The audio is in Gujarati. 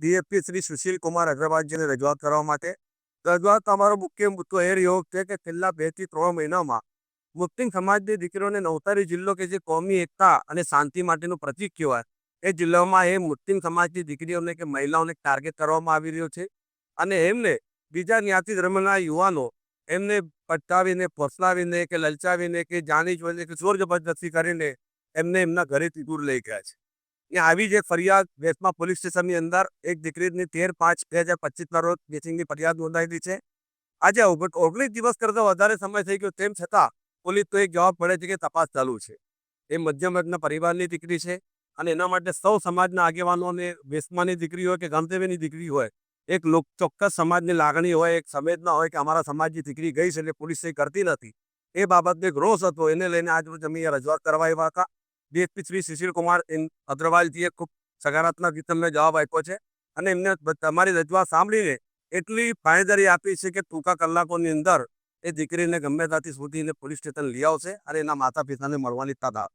ડીએસપી શ્રી સુશીલ કુમાર અગ્રવાલજીને રજૂઆત કરવા માટે. રજૂઆત અમારો મુખ્ય મુદ્દો એ રહ્યો છે કે છેલ્લા બેથી ત્રણ મહિનામાં મુસ્લિમ સમાજની દીકરીઓને નવસારી જિલ્લો કે જે કોમી એકતા અને શાંતિ માટેનું પ્રતિક કહેવાય. એ જિલ્લામાં એ મુસ્લિમ સમાજની દીકરીઓને કે મહિલાઓને ટાર્ગેટ કરવામાં આવી રહ્યો છે. અને એમને બીજા જ્ઞાતિ ધર્મના યુવાનો એમને પટાવીને ફોસલાવીને કે લલચાવીને કે જાણી જોઈને કે જોર જબરદસ્તી કરીને એમને એમના ઘરેથી દૂર લઈ ગયા છે. ત્યાં આવી જ એક ફરિયાદ વેસમા પોલીસ સ્ટેશનની અંદર એક દીકરીની તેર પાંચ બે હજાર પચીસના રોજ મિસિંગની ફરિયાદ નોંધાયેલી છે. આજે ઓગ- ઓગણીસ દિવસ કરતાં વધારે સમય થઈ ગયો તેમ છતાં પોલીસ તો એક જવાબ પડે છે કે તપાસ ચાલુ છે. એ મધ્યમ વર્ગના પરિવારની દીકરી છે અને એના માટે સૌ સમાજના આગેવાનોને વેસમાની દીકરી હોય કે ગમતેવીની દીકરી હોય, એક લોક ચોક્કસ સમાજની લાગણી હોય, એક સંવેદના હોય કે અમારા સમાજની દીકરી ગઈ છે એટલે પોલીસ એ કરતી નથી. એ બાબતનો એક રોષ હતો. એને લઈને આજ રોજ અમે રજૂઆત કરવા આવ્યા હતા. ડીએસપી શ્રી સુશીલ કુમાર અગ્રવાલજીએ ખૂબ સકારાત્મક રીતે અમને જવાબ આપ્યો છે અને એમને તમારી રજૂઆત સાંભળીને એટલી ફાયદારી આપી છે કે ટૂંકા કલાકોની અંદર એ દીકરીને ગમે ત્યાંથી શોધીને પોલીસ સ્ટેશન લઈ આવશે અને એના માતા પિતાને મળવાની તાતા